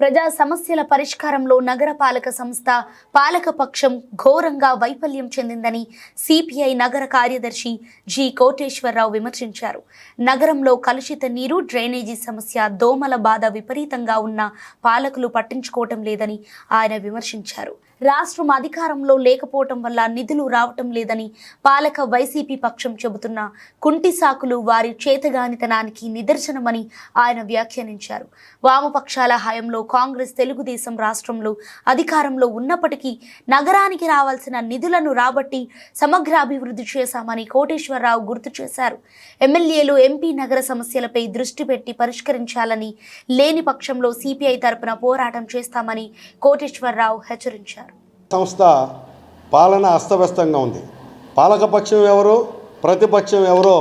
ప్రజా సమస్యల పరిష్కారంలో నగరపాలక సంస్థ పాలకపక్షం ఘోరంగా వైఫల్యం చెందిందని సిపిఐ నగర కార్యదర్శి జి కోటేశ్వరరావు విమర్శించారు. నగరంలో కలుషిత నీరు డ్రైనేజీ సమస్య దోమల బాధ విపరీతంగా ఉన్న పాలకులు పట్టించుకోవటం లేదని ఆయన విమర్శించారు. రాష్ట్రం అధికారంలో లేకపోవటం వల్ల నిధులు రావటం లేదని పాలక వైసీపీ పక్షం చెబుతున్న కుంటి సాకులు వారి చేతగానితనానికి నిదర్శనమని ఆయన వ్యాఖ్యానించారు. వామపక్షాల హయంలో కాంగ్రెస్ తెలుగుదేశం రాష్ట్రంలో అధికారంలో ఉన్నప్పటికీ నగరానికి రావాల్సిన నిధులను రాబట్టి సమగ్ర అభివృద్ధి చేశామని కోటేశ్వరరావు గుర్తు చేశారు. ఎమ్మెల్యేలు ఎంపీ నగర సమస్యలపై దృష్టి పెట్టి పరిష్కరించాలని లేని పక్షంలో సిపిఐ తరపున పోరాటం చేస్తామని కోటేశ్వరరావు హెచ్చరించారు. సంస్థ పాలన అస్తవ్యస్తంగా ఉంది. పాలకపక్షం ఎవరో ప్రతిపక్షం ఎవరో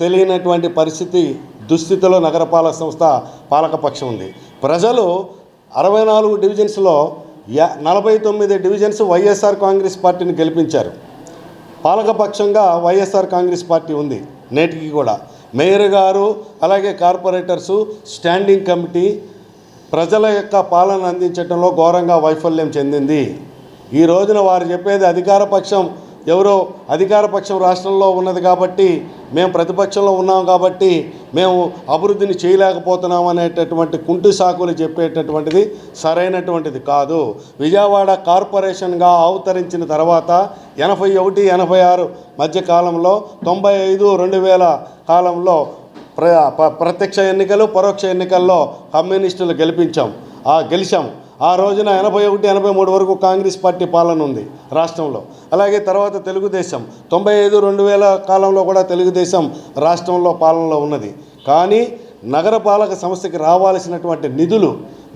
తెలియనటువంటి పరిస్థితి దుస్థితిలో నగరపాలక సంస్థ పాలకపక్షం ఉంది. ప్రజలు అరవై నాలుగు డివిజన్స్లో యా నలభై తొమ్మిది డివిజన్స్ వైఎస్ఆర్ కాంగ్రెస్ పార్టీని గెలిపించారు. పాలకపక్షంగా వైఎస్ఆర్ కాంగ్రెస్ పార్టీ ఉంది నేటికి కూడా. మేయర్ గారు అలాగే కార్పొరేటర్సు స్టాండింగ్ కమిటీ ప్రజల యొక్క పాలన అందించడంలో ఘోరంగా వైఫల్యం చెందింది. ఈ రోజున వారు చెప్పేది అధికార పక్షం ఎవరో అధికార పక్షం రాష్ట్రంలో ఉన్నది కాబట్టి మేము ప్రతిపక్షంలో ఉన్నాం కాబట్టి మేము అభివృద్ధిని చేయలేకపోతున్నాం అనేటటువంటి కుంటి సాకులు చెప్పేటటువంటిది సరైనటువంటిది కాదు. విజయవాడ కార్పొరేషన్గా అవతరించిన తర్వాత ఎనభై ఒకటి ఎనభై ఆరు మధ్య కాలంలో తొంభై ఐదు రెండు వేల కాలంలో ప్ర ప్రత్యక్ష ఎన్నికలు పరోక్ష ఎన్నికల్లో కమ్యూనిస్టులు గెలిపించాం. ఆ గెలిచాం. ఆ రోజున ఎనభై ఒకటి ఎనభై మూడు వరకు కాంగ్రెస్ పార్టీ పాలన ఉంది రాష్ట్రంలో. అలాగే తర్వాత తెలుగుదేశం. తొంభై ఐదు రెండు వేల కాలంలో కూడా తెలుగుదేశం రాష్ట్రంలో పాలనలో ఉన్నది. కానీ నగరపాలక సంస్థకి రావాల్సినటువంటి నిధులు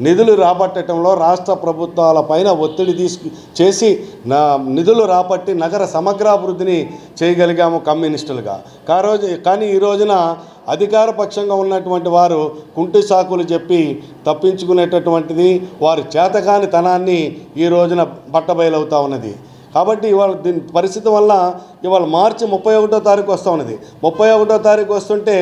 నిధులు రాబట్టడంలో రాష్ట్ర ప్రభుత్వాల పైన ఒత్తిడి తీసుకు చేసి నా నిధులు రాబట్టి నగర సమగ్రాభివృద్ధిని చేయగలిగాము కమ్యూనిస్టులుగా. కా రోజు కానీ ఈ రోజున అధికార పక్షంగా ఉన్నటువంటి వారు కుంటి సాకులు చెప్పి తప్పించుకునేటటువంటిది వారి చేతకాని తనాన్ని ఈ రోజున పట్టబయలవుతా ఉన్నది. కాబట్టి ఇవాళ దీని పరిస్థితి వల్ల ఇవాళ మార్చి ముప్పై ఒకటో తారీఖు వస్తూ ఉన్నది. ముప్పై ఒకటో తారీఖు వస్తుంటే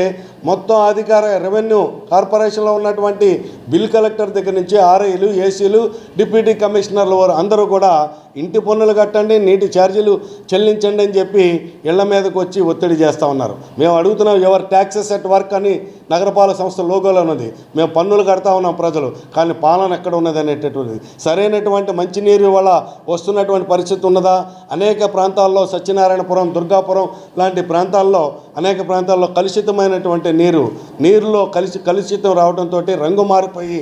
మొత్తం అధికార రెవెన్యూ కార్పొరేషన్లో ఉన్నటువంటి బిల్ కలెక్టర్ దగ్గర నుంచి ఆర్ఐలు ఏసీలు డిప్యూటీ కమిషనర్లు వారు అందరూ కూడా ఇంటి పన్నులు కట్టండి నీటి ఛార్జీలు చెల్లించండి అని చెప్పి ఇళ్ళ మీదకి వచ్చి ఒత్తిడి చేస్తూ ఉన్నారు. మేము అడుగుతున్నాం ఎవరు ట్యాక్సెస్ ఎట్ వర్క్ అని నగరపాలక సంస్థ లోగోలో ఉన్నది. మేము పన్నులు కడతా ఉన్నాం ప్రజలు కానీ పాలన ఎక్కడ ఉన్నది అనేటటువంటిది. సరైనటువంటి మంచినీరు వల్ల వస్తున్నటువంటి పరిస్థితి ఉన్నదా? అనేక ప్రాంతాల్లో సత్యనారాయణపురం దుర్గాపురం లాంటి ప్రాంతాల్లో అనేక ప్రాంతాల్లో కలుషితమైనటువంటి నీరు నీరులో కలిసి కలుషితం రావడంతో రంగు మారిపోయి